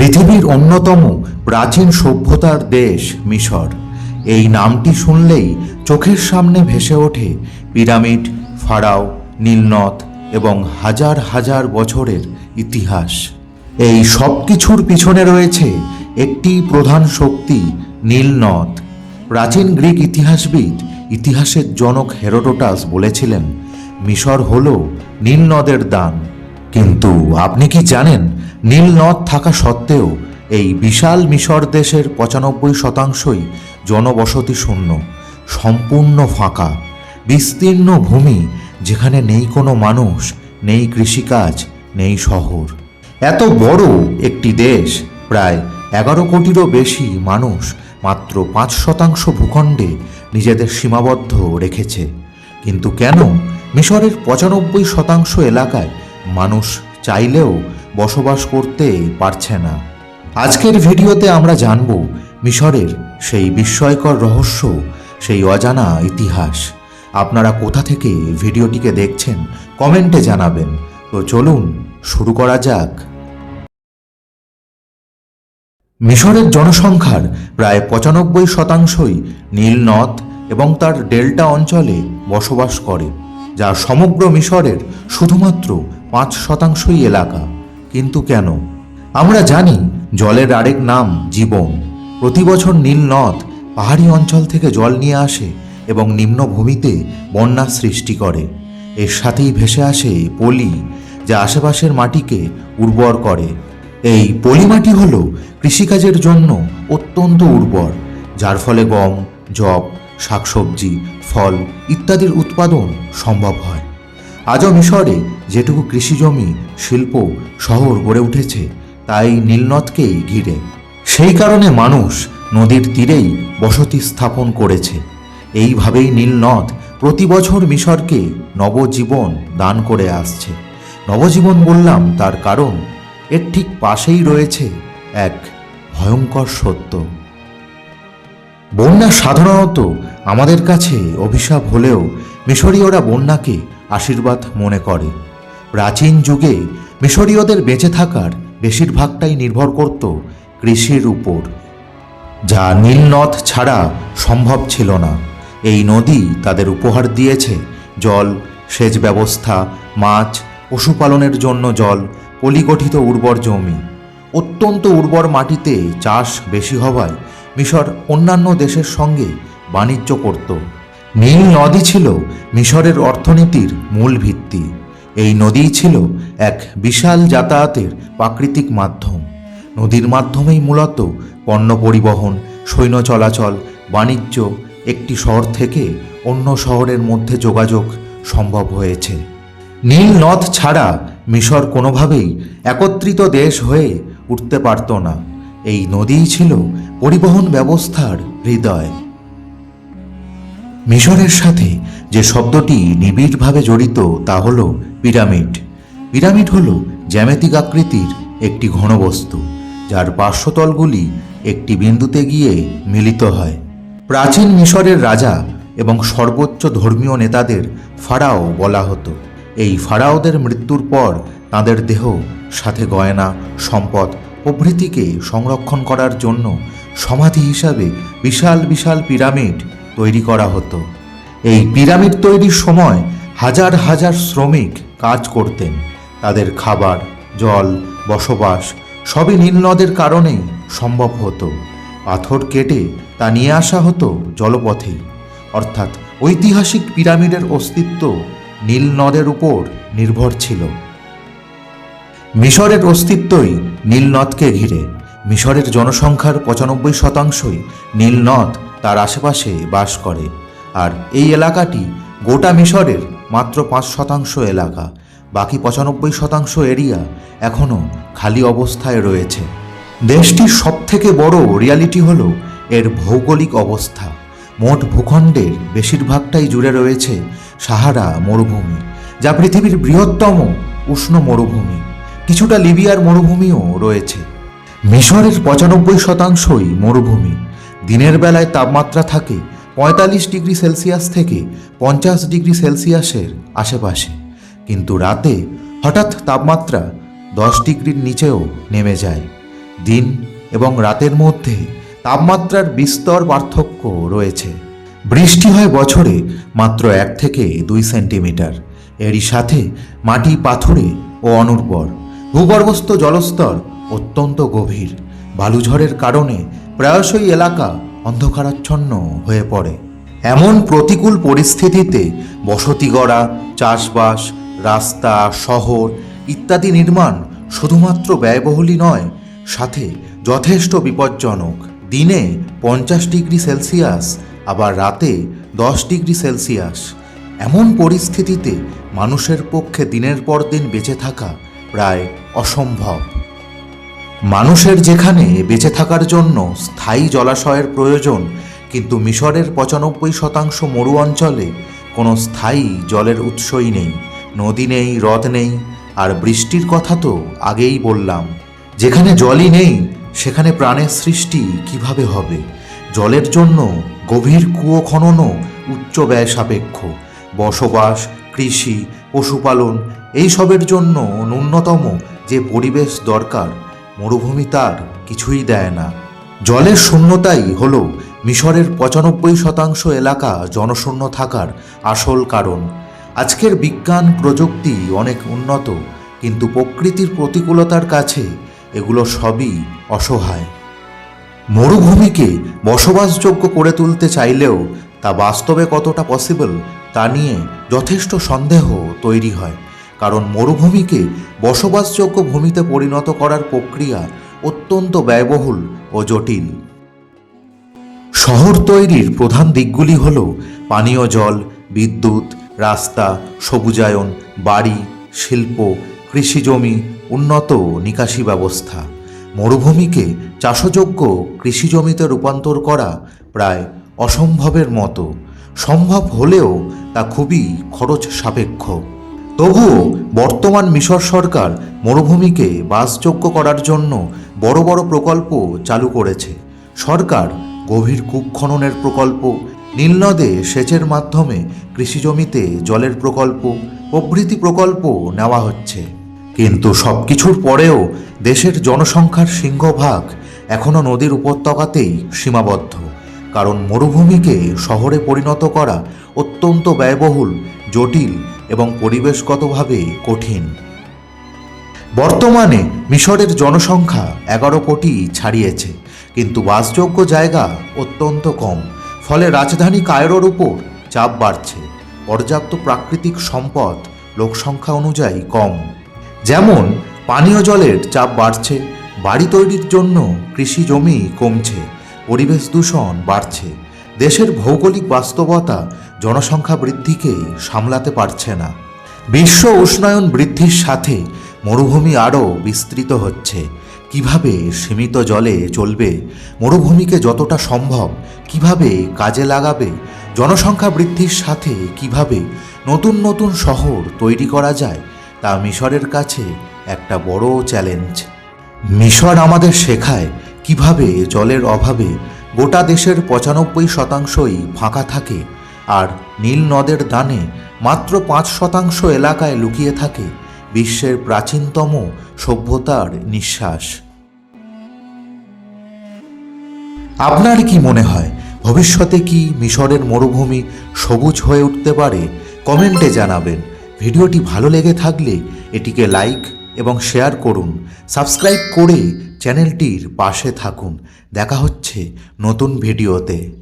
পৃথিবীর অন্যতম প্রাচীন সভ্যতার দেশ মিশর। এই নামটি শুনলেই চোখের সামনে ভেসে ওঠে পিরামিড, ফারাও, নীলনদ এবং হাজার হাজার বছরের ইতিহাস। এই সব কিছুর পিছনে রয়েছে একটি প্রধান শক্তি নীলনদ। প্রাচীন গ্রিক ইতিহাসবিদ ইতিহাসের জনক হেরোডোটাস বলেছিলেন, মিশর হল নীলনদের দান। কিন্তু আপনি কি জানেন নীল নদ থাকা সত্ত্বেও এই বিশাল মিশর দেশের পঁচানব্বই শতাংশই জনবসতি শূন্য, সম্পূর্ণ ফাঁকা, বিস্তীর্ণ ভূমি যেখানে নেই কোনো মানুষ, নেই কৃষিকাজ, নেই শহর। এত বড় একটি দেশ, প্রায় এগারো কোটিরও বেশি মানুষ মাত্র পাঁচ শতাংশ ভূখণ্ডে নিজেদের সীমাবদ্ধ রেখেছে। কিন্তু কেন মিশরের পঁচানব্বই শতাংশ এলাকায় মানুষ চাইলেও বসবাস করতে পারছে না। আজকের ভিডিওতে আমরা জানব মিশরের সেই বিস্ময়কর রহস্য, সেই অজানা ইতিহাস। আপনারা কোথা থেকে ভিডিওটিকে দেখছেন, কমেন্টে জানাবেন। তো চলুন, শুরু করা যাক। মিশরের জনসংখ্যার প্রায় পঁচানব্বই শতাংশই নীল নদ এবং তার ডেল্টা অঞ্চলে বসবাস করে, যা সমগ্র মিশরের শুধুমাত্র পাঁচ শতাংশই এলাকা। কিন্তু কেন? আমরা জানি জলের আরেক নাম জীবন। প্রতি বছর নীল নদ পাহাড়ি অঞ্চল থেকে জল নিয়ে আসে এবং নিম্নভূমিতে বন্যা সৃষ্টি করে। এর সাথেই ভেসে আসে পলি, যা আশেপাশের মাটিকে উর্বর করে। এই পলিমাটি হল কৃষিকাজের জন্য অত্যন্ত উর্বর, যার ফলে গম জব শাকসবজি, ফল ইত্যাদির উৎপাদন সম্ভব হয়। আজও মিশরে যেটুকু কৃষিজমি শিল্প, শহর গড়ে উঠেছে, তাই নীলনদকেই ঘিরে। সেই কারণে মানুষ নদীর তীরেই বসতি স্থাপন করেছে। এইভাবেই নীলনদ প্রতি বছর মিশরকে নবজীবন দান করে আসছে। নবজীবন বললাম তার কারণ, এর ঠিক পাশেই রয়েছে এক ভয়ঙ্কর সত্য। বন্যা সাধারণত আমাদের কাছে অভিশাপ হলেও মিশরীয়রা বন্যাকে আশীর্বাদ মনে করে। প্রাচীন যুগে মিশরীয়দের বেঁচে থাকার বেশিরভাগটাই নির্ভর করত কৃষির উপর, যা নীলনদ ছাড়া সম্ভব ছিল না। এই নদী তাদের উপহার দিয়েছে জল, সেচ ব্যবস্থা, মাছ, পশুপালনের জন্য জল, পলিগঠিত উর্বর জমি। অত্যন্ত উর্বর মাটিতে চাষ বেশি হওয়ায় মিশর অন্যান্য দেশের সঙ্গে বাণিজ্য করত। নীল নদী ছিল মিশরের অর্থনীতির মূল ভিত্তি। এই নদীই ছিল এক বিশাল যাতায়াতের প্রাকৃতিক মাধ্যম। নদীর মাধ্যমেই মূলত পণ্য পরিবহন, সৈন্য চলাচল, বাণিজ্য একটি শহর থেকে অন্য শহরের মধ্যে যোগাযোগ সম্ভব হয়েছে। নীল নদ ছাড়া মিশর কোনোভাবেই একত্রিত দেশ হয়ে উঠতে পারত না। এই নদীই ছিল পরিবহন ব্যবস্থার হৃদয়। মিশরের সাথে যে শব্দটি নিবিড়ভাবে জড়িত তা হল পিরামিড। পিরামিড হল জ্যামিতিক আকৃতির একটি ঘনবস্তু যার পার্শ্বতলগুলি একটি বিন্দুতে গিয়ে মিলিত হয়। প্রাচীন মিশরের রাজা এবং সর্বোচ্চ ধর্মীয় নেতাদের ফারাও বলা হতো। এই ফারাওদের মৃত্যুর পর তাদের দেহ সাথে গয়না, সম্পদ, প্রভৃতিকে সংরক্ষণ করার জন্য সমাধি হিসাবে বিশাল বিশাল পিরামিড তৈরি করা হতো। এই পিরামিড তৈরির সময় হাজার হাজার শ্রমিক কাজ করতেন। তাদের খাবার, জল, বসবাস সবই নীলনদের কারণেই সম্ভব হতো। পাথর কেটে তা নিয়ে আসা হতো জলপথেই। অর্থাৎ ঐতিহাসিক পিরামিডের অস্তিত্ব নীল নদের উপর নির্ভর ছিল। মিশরের অস্তিত্বই নীলনদকে ঘিরে। মিশরের জনসংখ্যার পঁচানব্বই শতাংশই নীল নদ তার আশেপাশে বাস করে। আর এই এলাকাটি গোটা মিশরের মাত্র পাঁচ শতাংশ এলাকা। বাকি পঁচানব্বই শতাংশ এরিয়া এখনও খালি অবস্থায় রয়েছে। দেশটির সবথেকে বড় রিয়ালিটি হল এর ভৌগোলিক অবস্থা। মোট ভূখণ্ডের বেশিরভাগটাই জুড়ে রয়েছে সাহারা মরুভূমি, যা পৃথিবীর বৃহত্তম উষ্ণ মরুভূমি। কিছুটা লিবিয়ার মরুভূমিও রয়েছে। মিশরের পঁচানব্বই শতাংশই মরুভূমি। দিনের বেলায় তাপমাত্রা থাকে পঁয়তাল্লিশ ডিগ্রি সেলসিয়াস থেকে পঞ্চাশ ডিগ্রি সেলসিয়াসের আশেপাশে। কিন্তু রাতে হঠাৎ তাপমাত্রা দশ ডিগ্রির নিচেও নেমে যায়। দিন এবং রাতের মধ্যে তাপমাত্রার বিস্তর পার্থক্য রয়েছে। বৃষ্টি হয় বছরে মাত্র এক থেকে দুই সেন্টিমিটার। এরই সাথে মাটি পাথুরে ও অনুর্বর। ভূগর্ভস্থ জলস্তর অত্যন্ত গভীর। বালুঝড়ের কারণে প্রায়শই এলাকা অন্ধকারাচ্ছন্ন হয়ে পড়ে। এমন প্রতিকূল পরিস্থিতিতে বসতি গড়া, চাষবাস, রাস্তা, শহর ইত্যাদি নির্মাণ শুধুমাত্র ব্যয়বহুলই নয়, সাথে যথেষ্ট বিপজ্জনক। দিনে পঞ্চাশ ডিগ্রি সেলসিয়াস, আবার রাতে দশ ডিগ্রি সেলসিয়াস। এমন পরিস্থিতিতে মানুষের পক্ষে দিনের পর দিন বেঁচে থাকা প্রায় অসম্ভব। মানুষের যেখানে বেঁচে থাকার জন্য স্থায়ী জলাশয়ের প্রয়োজন, কিন্তু মিশরের পঁচানব্বই শতাংশ মরু অঞ্চলে কোনো স্থায়ী জলের উৎসই নেই। নদী নেই, হ্রদ নেই, আর বৃষ্টির কথা তো আগেই বললাম। যেখানে জলই নেই, সেখানে প্রাণের সৃষ্টি কীভাবে হবে? জলের জন্য গভীর কুয়ো খননও উচ্চ ব্যয় সাপেক্ষ। বসবাস, কৃষি, পশুপালন, এইসবের জন্য ন্যূনতম যে পরিবেশ দরকার মরুভূমি তার কিছুই দেয় না। জলের শূন্যতাই হল মিশরের পঁচানব্বই শতাংশ এলাকা জনশূন্য থাকার আসল কারণ। আজকের বিজ্ঞান প্রযুক্তি অনেক উন্নত, কিন্তু প্রকৃতির প্রতিকূলতার কাছে এগুলো সবই অসহায়। মরুভূমিকে বসবাসযোগ্য করে তুলতে চাইলেও তা বাস্তবে কতটা পসিবল তা নিয়ে যথেষ্ট সন্দেহ তৈরি হয়। কারণ মরুভূমিকে বসবাসযোগ্য ভূমিতে পরিণত করার প্রক্রিয়া অত্যন্ত ব্যয়বহুল ও জটিল। শহর তৈরির প্রধান দিকগুলি হল পানীয় জল, বিদ্যুৎ, রাস্তা, সবুজায়ন, বাড়ি, শিল্প, কৃষিজমি, উন্নত নিকাশি ব্যবস্থা। মরুভূমিকে চাষযোগ্য কৃষিজমিতে রূপান্তর করা প্রায় অসম্ভবের মতো। সম্ভব হলেও তা খুবই খরচ সাপেক্ষ। তবুও বর্তমান মিশর সরকার মরুভূমিকে বাসযোগ্য করার জন্য বড় বড় প্রকল্প চালু করেছে। সরকার গভীর কূপ খননের প্রকল্প নীলনদে সেচের মাধ্যমে কৃষিজমিতে জলের প্রকল্প, প্রভৃতি প্রকল্প নেওয়া হচ্ছে। কিন্তু সব কিছুর পরেও দেশের জনসংখ্যার সিংহভাগ এখনও নদীর উপত্যকাতেই সীমাবদ্ধ। কারণ মরুভূমিকে শহরে পরিণত করা অত্যন্ত ব্যয়বহুল, জটিল এবং পরিবেশগতভাবে কঠিন। বর্তমানে মিশরের জনসংখ্যা এগারো কোটি ছাড়িয়েছে, কিন্তু বাসযোগ্য জায়গা অত্যন্ত কম, ফলে রাজধানী কায়রোর উপর চাপ বাড়ছে। পর্যাপ্ত প্রাকৃতিক সম্পদ লোকসংখ্যা অনুযায়ী কম। যেমন, পানীয় জলের চাপ বাড়ছে, বাড়ি তৈরির জন্য কৃষি জমি কমছে, পরিবেশ দূষণ বাড়ছে। দেশের ভৌগোলিক বাস্তবতা জনসংখ্যা বৃদ্ধিকে সামলাতে পারছে না। বিশ্ব উষ্ণায়ন বৃদ্ধির সাথে মরুভূমি আরও বিস্তৃত হচ্ছে। কীভাবে সীমিত জলে চলবে, মরুভূমিকে যতটা সম্ভব কীভাবে কাজে লাগাবে, জনসংখ্যা বৃদ্ধির সাথে কীভাবে নতুন নতুন শহর তৈরি করা যায়, তা মিশরের কাছে একটা বড় চ্যালেঞ্জ। মিশর আমাদের শেখায় কীভাবে জলের অভাবে গোটা দেশের পঁচানব্বই শতাংশই ফাঁকা থাকে। আর নীল নদের দানে মাত্র পাঁচ শতাংশ এলাকায় লুকিয়ে থাকে বিশ্বের প্রাচীনতম সভ্যতার নিঃশ্বাস। আপনার কি মনে হয়, ভবিষ্যতে কি মিশরের মরুভূমি সবুজ হয়ে উঠতে পারে? কমেন্টে জানাবেন। ভিডিওটি ভালো লেগে থাকলে এটিকে লাইক এবং শেয়ার করুন। সাবস্ক্রাইব করে চ্যানেলটির পাশে থাকুন। দেখা হচ্ছে নতুন ভিডিওতে।